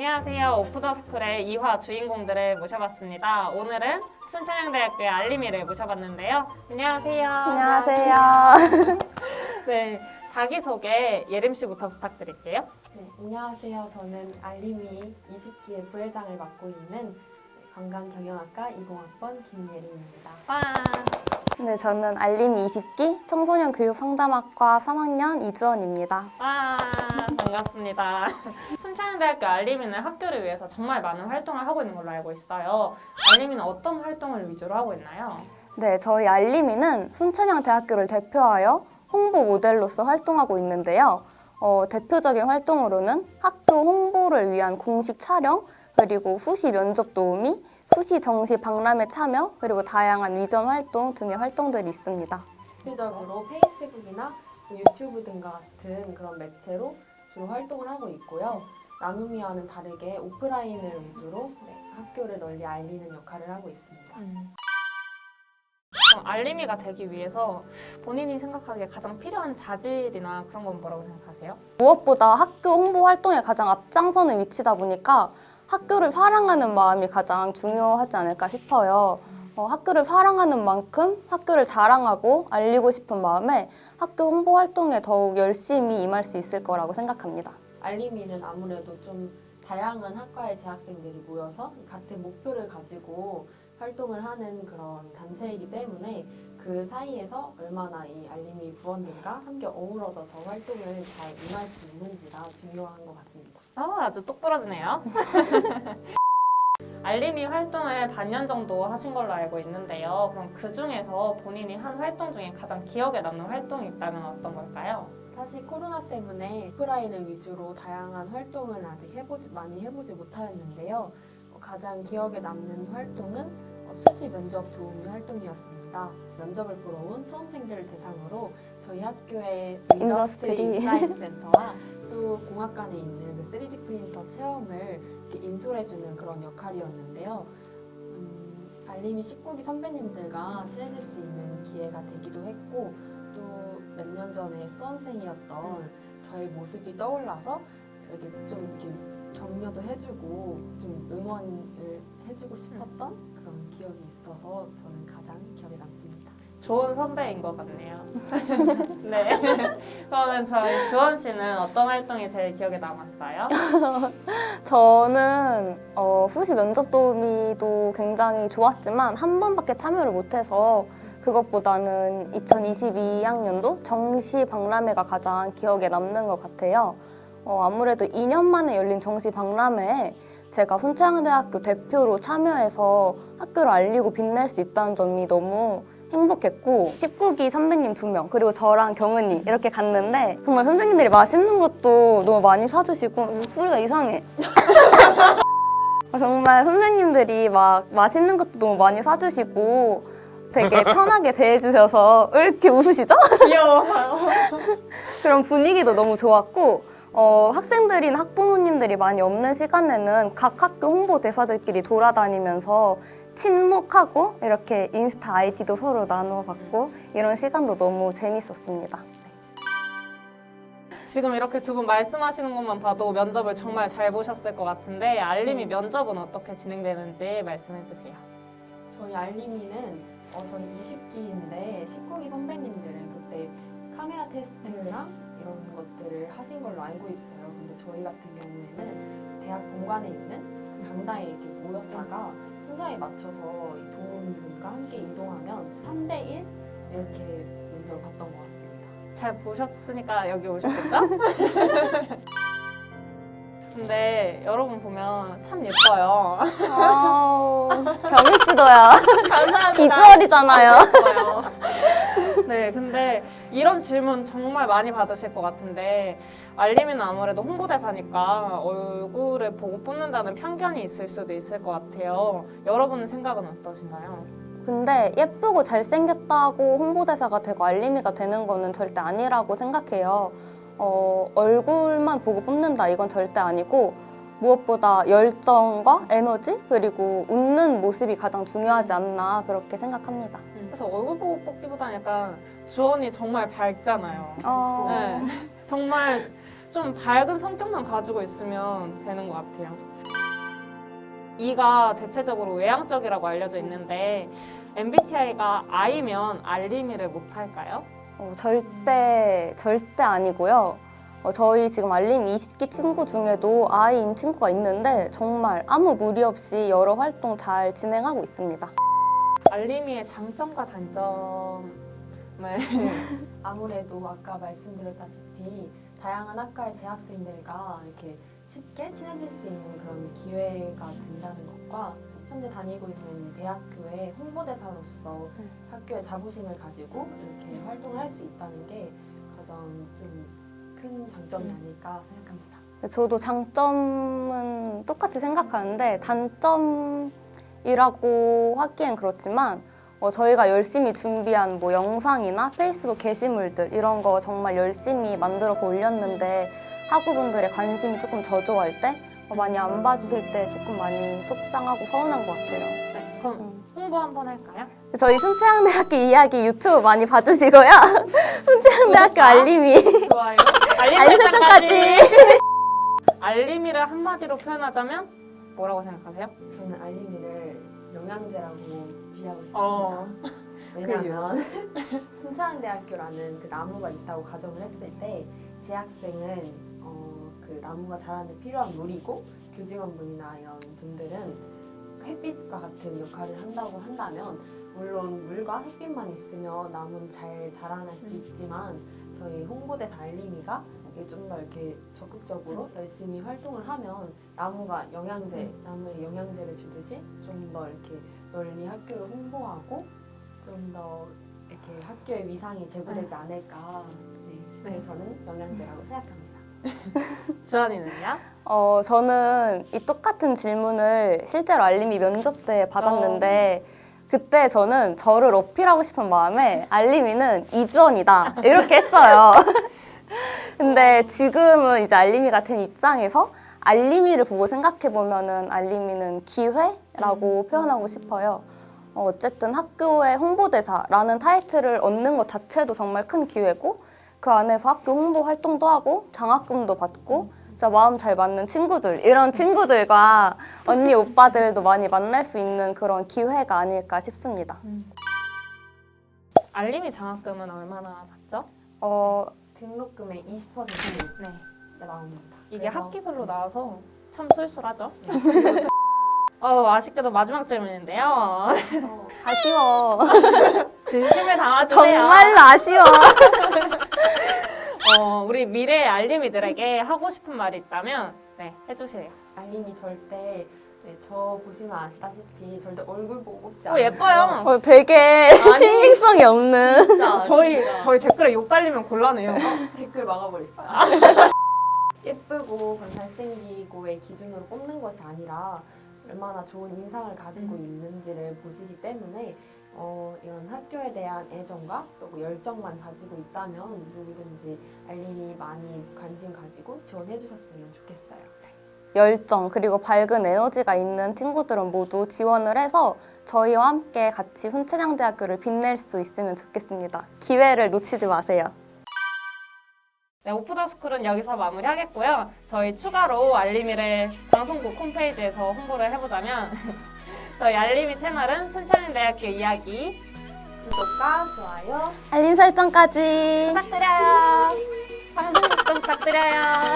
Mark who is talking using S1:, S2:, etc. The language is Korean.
S1: 안녕하세요. 오프더스쿨의 2화 주인공들을 모셔봤습니다. 오늘은 순천향대학교의 알림이를 모셔봤는데요. 안녕하세요.
S2: 안녕하세요.
S1: 네, 자기소개 예림 씨부터 부탁드릴게요.
S3: 네, 안녕하세요. 저는 알림이 20기의 부회장을 맡고 있는 관광경영학과 20학번 김예림입니다.
S1: 와,
S2: 네, 저는 알림이 20기 청소년 교육 상담학과 3학년 이주원입니다.
S1: 와, 반갑습니다. 순천향대학교 알림이는 학교를 위해서 정말 많은 활동을 하고 있는 걸로 알고 있어요. 알림이는 어떤 활동을 위주로 하고 있나요?
S2: 네, 저희 알림이는 순천향 대학교를 대표하여 홍보 모델로서 활동하고 있는데요. 어, 대표적인 활동으로는 학교 홍보를 위한 공식 촬영, 그리고 후시 면접 도우미, 후시 정시 박람회 참여, 그리고 다양한 위전 활동 등의 활동들이 있습니다.
S3: 대표적으로 페이스북이나 뭐 유튜브 등과 같은 그런 매체로 주로 활동을 하고 있고요. 나눔이와는 다르게 오프라인을 위주로 네, 학교를 널리 알리는 역할을 하고 있습니다.
S1: 그럼 알림이가 되기 위해서 본인이 생각하기에 가장 필요한 자질이나 그런 건 뭐라고 생각하세요?
S2: 무엇보다 학교 홍보 활동에 가장 앞장서는 위치다 보니까 학교를 사랑하는 마음이 가장 중요하지 않을까 싶어요. 어, 학교를 사랑하는 만큼 학교를 자랑하고 알리고 싶은 마음에 학교 홍보 활동에 더욱 열심히 임할 수 있을 거라고 생각합니다.
S3: 알림이는 아무래도 좀 다양한 학과의 재학생들이 모여서 같은 목표를 가지고 활동을 하는 그런 단체이기 때문에 그 사이에서 얼마나 이 알림이 부원들과 함께 어우러져서 활동을 잘 임할 수 있는지가 중요한 것 같습니다.
S1: 아, 아주 똑부러지네요. 알림이 활동을 반년 정도 하신 걸로 알고 있는데요. 그럼 그 중에서 본인이 한 활동 중에 가장 기억에 남는 활동이 있다면 어떤 걸까요?
S3: 사실 코로나 때문에 오프라인을 위주로 다양한 활동을 아직 해보지 많이 해보지 못하였는데요. 어, 가장 기억에 남는 활동은 어, 수시 면접 도우미 활동이었습니다. 면접을 보러 온 수험생들을 대상으로 저희 학교의 인더스트리. 인사이트 센터와 또 공학관에 있는 그 3D 프린터 체험을 인솔해주는 그런 역할이었는데요. 음, 알림이 19기 선배님들과 친해질 수 있는 기회가 되기도 했고 또 몇 년 전에 수험생이었던 저의 모습이 떠올라서 이렇게 좀 이렇게 격려도 해주고 좀 응원을 해주고 싶었던 그런 기억이 있어서 저는 가장 기억에 남습니다.
S1: 좋은 선배인 것 같네요. 네. 그러면 저희 주원 씨는 어떤 활동이 제일 기억에 남았어요?
S2: 저는 어, 후시 면접 도우미도 굉장히 좋았지만 한 번밖에 참여를 못해서 그것보다는 2022학년도 정시 박람회가 가장 기억에 남는 것 같아요. 어, 아무래도 2년 만에 열린 정시 박람회에 제가 순천향대학교 대표로 참여해서 학교를 알리고 빛낼 수 있다는 점이 너무 행복했고 19기 선배님 두 명 그리고 저랑 경은이 이렇게 갔는데 정말 선생님들이 맛있는 것도 너무 많이 사주시고 음, 소리가 이상해 정말 선생님들이 막 맛있는 것도 너무 많이 사주시고 되게 편하게 대해주셔서 왜 이렇게 웃으시죠?
S1: 귀여워요.
S2: 그런 분위기도 너무 좋았고 어, 학생들이나 학부모님들이 많이 없는 시간에는 각 학교 홍보 대사들끼리 돌아다니면서 친목하고 이렇게 인스타 아이디도 서로 나누어 받고 이런 시간도 너무 재밌었습니다.
S1: 지금 이렇게 두 분 말씀하시는 것만 봐도 면접을 정말 잘 보셨을 것 같은데 알림이 면접은 어떻게 진행되는지 말씀해 주세요.
S3: 저희 알림이는 어, 저희 20기인데 19기 선배님들은 그때 카메라 테스트랑 이런 것들을 하신 걸로 알고 있어요. 근데 저희 같은 경우에는 대학 공간에 있는 강당에 이렇게 모였다가 순서에 맞춰서 이 도우미분과 함께 이동하면 3대1 이렇게 면접을 봤던 것 같습니다.
S1: 잘 보셨으니까 여기 오셨겠죠? 근데 여러분 보면 참 예뻐요.
S2: 아우, 경희씨도야.
S1: 감사합니다.
S2: 비주얼이잖아요.
S1: 예뻐요. 네, 근데 이런 질문 정말 많이 받으실 것 같은데 알림이는 아무래도 홍보대사니까 얼굴을 보고 뽑는다는 편견이 있을 수도 있을 것 같아요. 여러분의 생각은 어떠신가요?
S2: 근데 예쁘고 잘생겼다고 홍보대사가 되고 알림이가 되는 거는 절대 아니라고 생각해요. 어, 얼굴만 보고 뽑는다 이건 절대 아니고 무엇보다 열정과 에너지 그리고 웃는 모습이 가장 중요하지 않나 그렇게 생각합니다.
S1: 그래서 얼굴 보고 뽑기보다는 약간 주원이 정말 밝잖아요.
S2: 어,
S1: 네. 정말 좀 밝은 성격만 가지고 있으면 되는 것 같아요. E가 대체적으로 외향적이라고 알려져 있는데 MBTI가 I면 알림이를 못할까요?
S2: 어, 절대 절대 아니고요. 어, 저희 지금 알림 20기 친구 중에도 아이인 친구가 있는데 정말 아무 무리 없이 여러 활동 잘 진행하고 있습니다.
S1: 알림이의 장점과 단점을
S3: 아무래도 아까 말씀드렸다시피 다양한 학과의 재학생들과 이렇게 쉽게 친해질 수 있는 그런 기회가 된다는 것과 현재 다니고 있는 이 대학교의 홍보대사로서 학교의 자부심을 가지고 이렇게 활동을 할 수 있다는 게 가장 좀 큰 장점이 아닐까 생각합니다.
S2: 저도 장점은 똑같이 생각하는데 단점 이라고 하기엔 그렇지만 어, 저희가 열심히 준비한 뭐 영상이나 페이스북 게시물들 이런 거 정말 열심히 만들어서 올렸는데 학우분들의 관심이 조금 저조할 때 어, 많이 안 봐주실 때 조금 많이 속상하고 서운한 것 같아요.
S1: 네, 그럼
S2: 음.
S1: 홍보 한번 할까요?
S2: 저희 순체향대학교 이야기 유튜브 많이 봐주시고요.
S1: 구독과
S2: 알림이
S1: 좋아요. 알림. 설정까지. 알림이를 한마디로 표현하자면 뭐라고 생각하세요?
S3: 저는 알림이를 영양제라고 비하고 싶습니다.
S1: 어.
S3: 왜냐하면 순창대학교라는 그 나무가 있다고 가정을 했을 때 재학생은 어, 그 나무가 자라는 필요한 물이고 교직원분이나 이런 분들은 햇빛과 같은 역할을 한다고 한다면 물론 물과 햇빛만 있으면 나무는 잘 자라날 수 있지만 저희 홍보대사 알림이가 좀 더 이렇게 적극적으로 열심히 활동을 하면 나무가 영양제, 나무에 영양제를 주듯이 좀 더 이렇게 널리 학교를 홍보하고 좀 더 이렇게 학교의 위상이 제고되지 않을까. 네. 그래서 저는 영양제라고 생각합니다.
S1: 주한이는요?
S2: 어, 저는 이 똑같은 질문을 실제로 알림이 면접 때 받았는데 그때 저는 저를 어필하고 싶은 마음에 알림이는 이주원이다 이렇게 했어요. 근데 지금은 이제 알림이 같은 입장에서 알림이를 보고 생각해 보면은 알림이는 기회라고 표현하고 싶어요. 어, 어쨌든 학교의 홍보대사라는 타이틀을 얻는 것 자체도 정말 큰 기회고 그 안에서 학교 홍보 활동도 하고 장학금도 받고 진짜 마음 잘 맞는 친구들 이런 친구들과 언니 오빠들도 많이 만날 수 있는 그런 기회가 아닐까 싶습니다.
S1: 알림이 장학금은 얼마나 받죠?
S2: 어,
S3: 등록금의 20%는
S1: 네.
S3: 나옵니다.
S1: 이게
S3: 그래서-
S1: 학기별로 나와서 참 쏠쏠하죠. 어, 아쉽게도 마지막 질문인데요.
S3: 어,
S2: 아쉬워.
S1: 진심을 담아주세요.
S2: 정말로 아쉬워.
S1: 어, 우리 미래의 알림이들에게 하고 싶은 말이 있다면 네, 해주세요.
S3: 알림이 절대 네, 저 보시면 아시다시피 절대 얼굴 보고 뽑지
S1: 어,
S3: 않아요.
S1: 예뻐요.
S2: 어, 되게 신빙성이 없는.
S3: 진짜
S1: 저희
S3: 진짜.
S1: 저희 댓글에 욕 달리면 곤란해요.
S3: 댓글 막아버릴까요? 예쁘고 그런 잘생기고의 기준으로 뽑는 것이 아니라 얼마나 좋은 인상을 가지고
S1: 음.
S3: 있는지를 보시기 때문에 어, 이런 학교에 대한 애정과 또뭐 열정만 가지고 있다면 누구든지 알림이 많이 관심 가지고 지원해 주셨으면 좋겠어요.
S2: 열정 그리고 밝은 에너지가 있는 친구들은 모두 지원을 해서 저희와 함께 같이 훈체장대학교를 빛낼 수 있으면 좋겠습니다. 기회를 놓치지 마세요.
S1: 네, 오프더스쿨은 여기서 마무리하겠고요. 저희 추가로 알림이를 방송국 홈페이지에서 홍보를 해보자면 저희 알림이 채널은 순천대학교 이야기
S3: 구독과 좋아요
S2: 알림 설정까지
S1: 부탁드려요. 방송 부탁드려요.